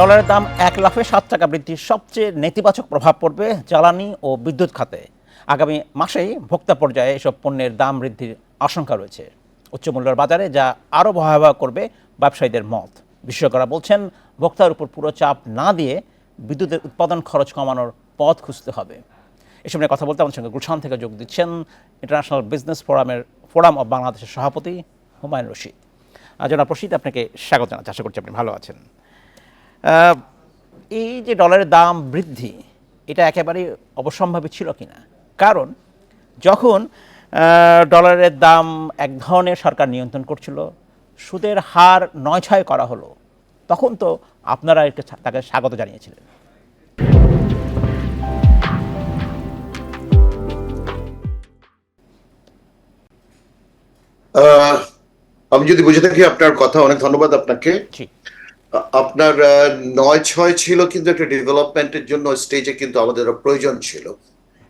ডলারের দাম এক লাফে সাত টাকা বৃদ্ধির সবচেয়ে নেতিবাচক প্রভাব পড়বে জ্বালানি ও বিদ্যুৎ খাতে। আগামী মাসেই ভোক্তা পর্যায়ে এসব পণ্যের দাম বৃদ্ধির আশঙ্কা রয়েছে। উচ্চমূল্যের বাজারে যা আরও ভয়াবহ করবে ব্যবসায়ীদের মত। বিশেষজ্ঞরা বলছেন, ভোক্তার উপর পুরো চাপ না দিয়ে বিদ্যুতের উৎপাদন খরচ কমানোর পথ খুঁজতে হবে। এসব নিয়ে কথা বলতে আমার সঙ্গে গুলশান থেকে যোগ দিচ্ছেন ইন্টারন্যাশনাল বিজনেস ফোরামের ফোরাম অব বাংলাদেশের সভাপতি হুমায়ুন রশিদ। জনাব রশিদ, আপনাকে স্বাগত জানাচ্ছি। আশা করছি আপনি ভালো আছেন। এই যে ডলারের দাম বৃদ্ধি এটা একেবারেই অবসম্ভাবী ছিল কিনা? কারণ যখন ডলারের দাম এক ধরনের সরকার নিয়ন্ত্রণ করছিল সুদের হার নয় ছয় করা হলো তখন তো আপনারা একে তাকে স্বাগত জানিয়েছিলেন। আমি যদি বুঝে থাকি আপনার কথা অনেক ধন্যবাদ আপনাকে। আপনার নয় ছয় ছিল কিন্তু একটা ডেভেলপমেন্টের জন্য স্টেজে কিন্তু আমাদের প্রয়োজন ছিল।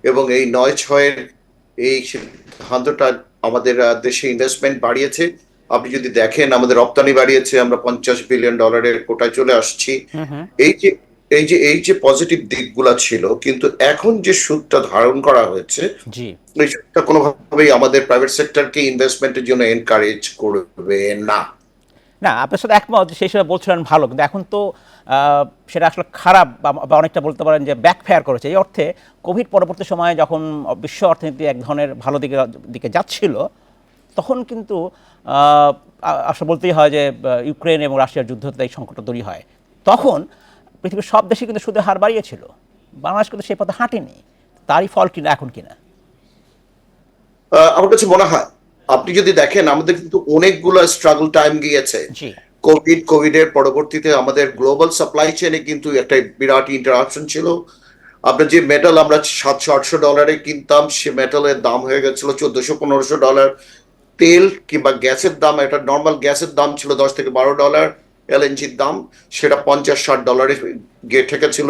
এবং এই নয় ছয়ের এই সিদ্ধান্তটা আমাদের দেশে ইনভেস্টমেন্ট বাড়িয়েছে। আপনি যদি দেখেন আমাদের রপ্তানি বাড়িয়েছে আমরা পঞ্চাশ বিলিয়ন ডলারের কোটায় চলে আসছি। এই যে এই যে এই যে পজিটিভ দিকগুলা ছিল কিন্তু এখন যে সুদটা ধারণ করা হয়েছে এই সুদটা কোনোভাবেই আমাদের প্রাইভেট সেক্টরকে ইনভেস্টমেন্টের জন্য এনকারেজ করবে না। না, আপনার সাথে একমত সেই সময় বলছিলেন ভালো, কিন্তু এখন তো সেটা আসলে খারাপ বা- অনেকটা বলতে পারেন যে ব্যাকফেয়ার করেছে। এই অর্থে কোভিড পরবর্তী সময়ে যখন বিশ্ব অর্থনীতি এক ধরনের ভালো দিকে দিকে যাচ্ছিল, তখন কিন্তু আসলে বলতেই হয় যে ইউক্রেন এবং রাশিয়ার যুদ্ধ এই সংকটটা তৈরি হয়। তখন পৃথিবীর সব দেশে কিন্তু সুদের হার বাড়িয়েছিল। বাংলাদেশ কিন্তু সেই পথে হাঁটেনি। তারই ফল কিনা, এখন কিনা? আমার কাছে মনে হয় আপনি যদি দেখেন আমাদের কিন্তু অনেকগুলো স্ট্রাগল টাইম গিয়েছে। কোভিড কোভিড এর পরবর্তীতে আমাদের গ্লোবাল সাপ্লাই চেনে কিন্তু একটা বিরাট ইন্টারাকশন ছিল। আপনার যে মেটাল আমরা সাতশো আটশো ডলারে কিনতাম সে মেটালের দাম হয়ে গেছিল চোদ্দশো পনেরোশো ডলার তেল কিংবা গ্যাসের দাম একটা নর্মাল গ্যাসের দাম ছিল দশ থেকে বারো ডলার এলএনজির দাম সেটা পঞ্চাশ ষাট ডলারে গিয়ে ঠেকেছিল।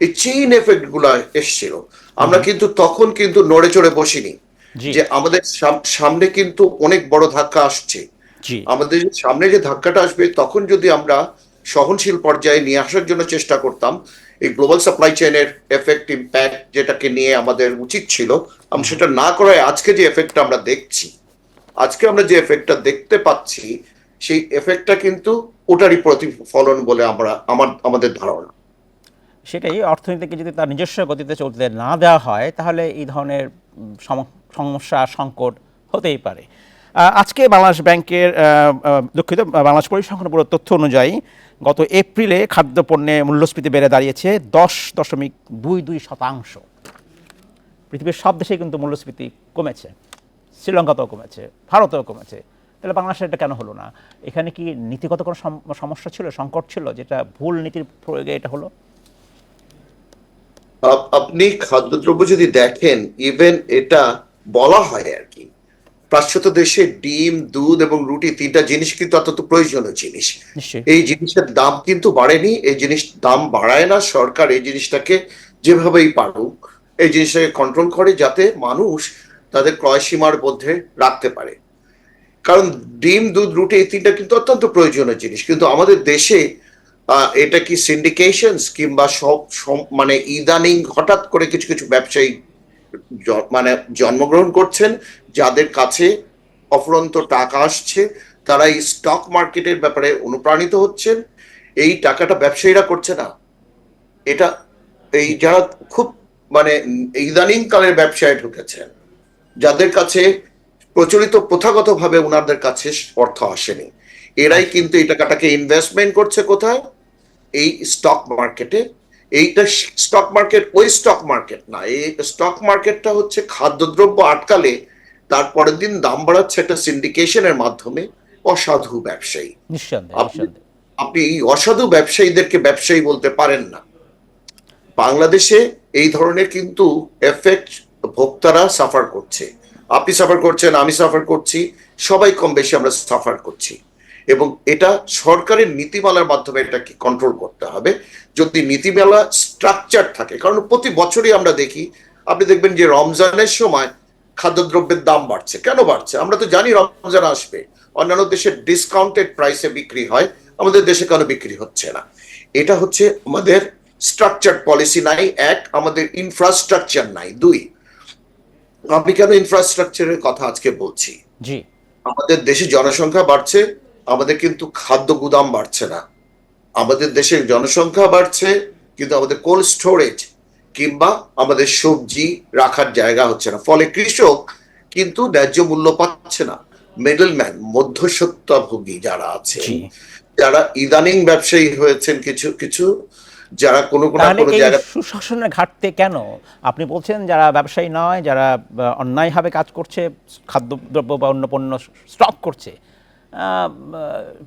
এই চেইন এফেক্টগুলা এসছিল। আমরা কিন্তু তখন কিন্তু নড়ে চড়ে বসিনি। যে আমাদের সাম- সামনে কিন্তু অনেক বড় ধাক্কা আসছে। আমাদের সামনে যে ধাক্কাটা আসবে তখন যদি আমরা সহনশীল পর্যায়ে নিয়ে আসার জন্য চেষ্টা করতাম এই গ্লোবাল সাপ্লাই চেইনের এফেক্ট ইম্প্যাক্ট যেটাকে নিয়ে আমাদের উচিত ছিল আমরা সেটা না করায় আজকে যে এফেক্টটা আমরা দেখছি আজকে আমরা যে এফেক্টটা দেখতে পাচ্ছি সেই এফেক্টটা কিন্তু ওটারই প্রতিফলন বলে আমরা আমার আমাদের ধারণা। সেটাই অর্থনীতিকে যদি তার নিজস্ব গতিতে চলতে না দেওয়া হয় তাহলে এই ধরনের সমস্যা, সংকট হতেই পারে। আজকে বাংলাদেশ ব্যাংকের দুঃখিত, বাংলাদেশ পরিসংখ্যান ব্যুরোর তথ্য অনুযায়ী গত এপ্রিলে খাদ্যপণ্যে মূল্যস্ফীতি বেড়ে দাঁড়িয়েছে দশ দশমিক দুই দুই শতাংশ। পৃথিবীর সব দেশেই কিন্তু মূল্যস্ফীতি কমেছে। শ্রীলঙ্কাতেও কমেছে, ভারতেও কমেছে। তাহলে বাংলাদেশে এটা কেন হলো না? এখানে কি নীতিগত কোনো সম- সমস্যা ছিল, সংকট ছিল, যেটা ভুল নীতির প্রয়োগে এটা হলো? আপনি খাদ্যদ্রব্য যদি দেখেন ইভেন এটা বলা হয় আর কি। পাশ্চাত্য দেশে ডিম দুধ এবং রুটি তিনটা জিনিস কিন্তু অত্যন্ত প্রয়োজনীয় জিনিস। এই জিনিসের দাম কিন্তু বাড়েনি এই জিনিস দাম বাড়ায় না সরকার এই জিনিসটাকে যেভাবেই পারুক এই জিনিসটাকে কন্ট্রোল করে যাতে মানুষ তাদের ক্রয় সীমার মধ্যে রাখতে পারে। কারণ ডিম দুধ রুটি এই তিনটা কিন্তু অত্যন্ত প্রয়োজনীয় জিনিস। কিন্তু আমাদের দেশে এটা কি সিন্ডিকেশনস কিংবা সব মানে ইদানিং হঠাৎ করে কিছু কিছু ব্যবসায়ী মানে জন্মগ্রহণ করছেন, যাদের কাছে অফুরন্ত টাকা আসছে, তারা এই স্টক মার্কেটের ব্যাপারে অনুপ্রাণিত হচ্ছেন, এই টাকাটা ব্যবসায়ীরা করছে না। এটা, এই যারা খুব মানে ইদানিং কালের ব্যবসায় ঢুকেছেন, যাদের কাছে প্রচলিত প্রথাগতভাবে ওনাদের কাছে অর্থ আসেনি, এরাই কিন্তু এই টাকাটাকে ইনভেস্টমেন্ট করছে কোথায়? এই স্টক মার্কেটে এইটা স্টক মার্কেট ওই স্টক মার্কেট না এই স্টক মার্কেটটা হচ্ছে খাদ্যদ্রব্য আটকালে তারপরের দিন দাম বাড়াচ্ছে একটা সিন্ডিকেশনের মাধ্যমে অসাধু ব্যবসায়ী। আপনি আপনি এই অসাধু ব্যবসায়ীদেরকে ব্যবসায়ী বলতে পারেন না। বাংলাদেশে এই ধরনের কিন্তু এফেক্ট ভোক্তারা সাফার করছে। আপনি সাফার করছেন আমি সাফার করছি সবাই কম বেশি আমরা সাফার করছি। এবং এটা সরকারের নীতিমালার মাধ্যমে এটাকে কন্ট্রোল করতে হবে। যদি নীতিমালা স্ট্রাকচার থাকে কারণ প্রতি বছরই আমরা দেখি আপনি দেখবেন যে রমজানের সময় খাদ্যদ্রব্যের দাম বাড়ছে। কেন বাড়ছে? আমরা তো জানি রমজান আসবে। অন্যান্য দেশে ডিসকাউন্টেড প্রাইসে বিক্রি হয় আমাদের দেশে কেন বিক্রি হচ্ছে না? এটা হচ্ছে আমাদের স্ট্রাকচার পলিসি নাই এক আমাদের ইনফ্রাস্ট্রাকচার নাই দুই আমি কেন ইনফ্রাস্ট্রাকচারের কথা আজকে বলছি? জি। আমাদের দেশে জনসংখ্যা বাড়ছে আমাদের কিন্তু খাদ্য গুদাম বাড়ছে না। আমাদের দেশের জনসংখ্যা বাড়ছে কিন্তু আমাদের কোল্ড স্টোরেজ কিংবা আমাদের সবজি রাখার জায়গা হচ্ছে না। ফলে কৃষক কিন্তু ন্যায্য মূল্য পাচ্ছে না। মিডলম্যান মধ্যস্বত্বভোগী যারা আছে যারা ইদানিং ব্যবসায়ী হয়েছেন কিছু কিছু যারা কোনো কোনো কোনো জায়গা সুশাসনের ঘাটতি কেন? আপনি বলছেন যারা ব্যবসায়ী নয় যারা অন্যায়ভাবে কাজ করছে খাদ্যদ্রব্য বা অন্য পণ্য স্টক করছে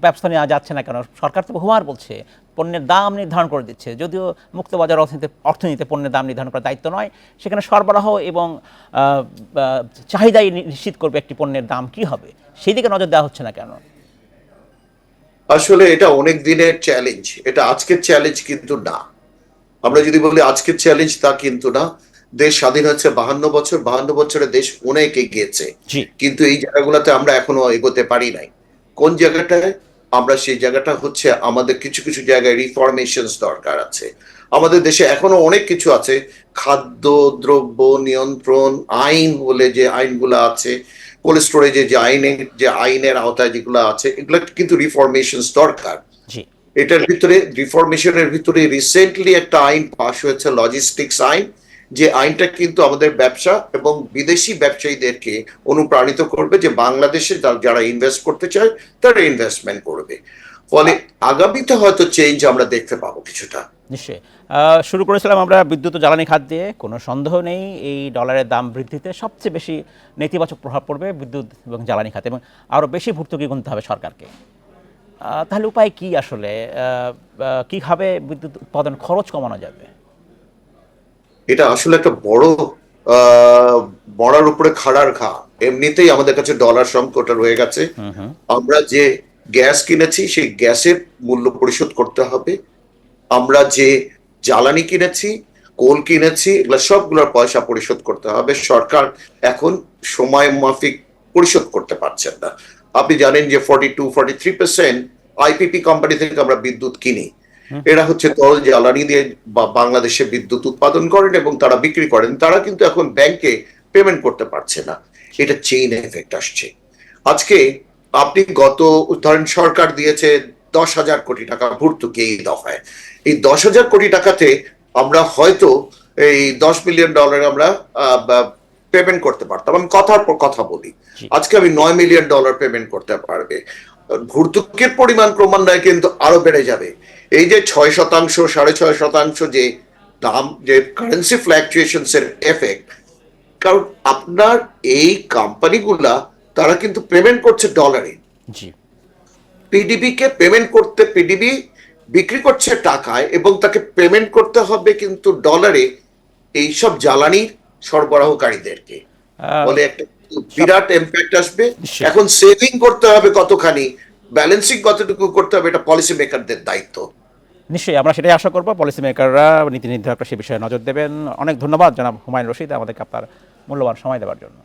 ব্যবস্থা নেওয়া যাচ্ছে না কেন? সরকার তো বহুবার বলছে পণ্যের দাম নির্ধারণ করে দিচ্ছে। যদিও মুক্তবাজার অর্থনীতিতে অর্থনীতিতে পণ্যের দাম নির্ধারণ করার দায়িত্ব নয় সেখানে সরবরাহ এবং চাহিদাই নিশ্চিত করবে একটি পণ্যের দাম কি হবে। সেই দিকে নজর দেওয়া হচ্ছে না কেন? আসলে এটা অনেক দিনের চ্যালেঞ্জ এটা আজকের চ্যালেঞ্জ কিন্তু না। আমরা যদি বলি আজকের চ্যালেঞ্জ তা কিন্তু না। দেশ স্বাধীন হচ্ছে বাহান্ন বছর। বাহান্ন বছরে দেশ অনেক এগিয়েছে। কিন্তু এই জায়গাগুলোতে আমরা এখনও এগোতে পারি নাই। কোন জায়গাটায়? আমরা সেই জায়গাটা হচ্ছে আমাদের কিছু কিছু জায়গায় রিফরমেশন দরকার আছে। আমাদের দেশে এখনও অনেক কিছু আছে। খাদ্য দ্রব্য নিয়ন্ত্রণ আইন বলে যে আইনগুলো আছে কোল্ড স্টোরেজে যে আইনের যে আইনের আওতায় যেগুলো আছে এগুলো কিন্তু রিফরমেশন দরকার। এটার ভিতরে রিফরমেশনের ভিতরে রিসেন্টলি একটা আইন পাশ হয়েছে লজিস্টিক্স আইন। যে আইনটা কিন্তু আমাদের ব্যবসা এবং বিদেশি ব্যবসায়ীদেরকে অনুপ্রাণিত করবে যে বাংলাদেশে যারা ইনভেস্ট করতে চায় তারা ইনভেস্টমেন্ট করবে। ফলে আগামীতে হয়তো চেঞ্জ আমরা দেখতে পাবো কিছুটা। নিশ্চয়ই। শুরু করেছিলাম আমরা বিদ্যুৎ ও জ্বালানি খাত দিয়ে। কোনো সন্দেহ নেই এই ডলারের দাম বৃদ্ধিতে সবচেয়ে বেশি নেতিবাচক প্রভাব পড়বে বিদ্যুৎ এবং জ্বালানি খাতে এবং আরও বেশি ভর্তুকি গুনতে হবে সরকারকে। তাহলে উপায় কি আসলে? আহ, বিদ্যুৎ উৎপাদন খরচ কমানো যাবে? এটা আসলে একটা বড় আহ, বড়ার উপরে খাড়ার ঘা। এমনিতেই আমাদের কাছে ডলার সংকট রয়ে গেছে। আমরা যে গ্যাস কিনেছি সেই গ্যাসের মূল্য পরিশোধ করতে হবে। আমরা যে জ্বালানি কিনেছি কোল কিনেছি এগুলো সবগুলোর পয়সা পরিশোধ করতে হবে। সরকার এখন সময় মাফিক পরিশোধ করতে পারছেন না। আপনি জানেন যে forty two forty three percent IPP company থেকে আমরা বিদ্যুৎ কিনি। এরা হচ্ছে তরল জ্বালানি দিয়ে বাংলাদেশে বিদ্যুৎ উৎপাদন করেন এবং তারা বিক্রি করেন তারা কিন্তু এখন ব্যাংকে পেমেন্ট করতে পারছে না। এটা চেইন এফেক্ট আসছে। আজকে আপনি গত ধরেন সরকার দিয়েছে দশ হাজার কোটি টাকা ভর্তুকি এই দফায়। এই দশ হাজার কোটি টাকাতে আমরা হয়তো এই দশ মিলিয়ন ডলার আমরা পেমেন্ট করতে পারতাম। আমি কথার পর কথা বলি। আজকে আমি নয় মিলিয়ন ডলার পেমেন্ট করতে পারবে। ভর্তুকির পরিমাণ ক্রমান্বয়ে কিন্তু আরও বেড়ে যাবে। এই যে ছয় শতাংশ সাড়ে ছয় শতাংশ যে দাম যে কারেন্সি ফ্ল্যাকচুয়েশনস এর এফেক্ট কারণ আপনার এই কোম্পানিগুলা তারা কিন্তু পেমেন্ট করছে ডলারে জি। পিডিবি কে পেমেন্ট করতে পিডিবি বিক্রি করছে টাকায় এবং তাকে পেমেন্ট করতে হবে কিন্তু ডলারে এইসব জ্বালানি সরবরাহকারীদেরকে। বলে একটা বিরাট ইম্প্যাক্ট আসবে। এখন সেভিং করতে হবে কতখানি? ব্যালেন্সিং কতটুকু করতে হবে এটা পলিসি মেকারদের দায়িত্ব। নিশ্চয়ই আমরা সেটাই আশা করব। পলিসি মেকাররা নীতি নির্ধারকরা সে বিষয়ে নজর দেবেন। অনেক ধন্যবাদ জনাব হুমায়ুন রশিদ আমাদেরকে আপনার মূল্যবান সময় দেওয়ার জন্য।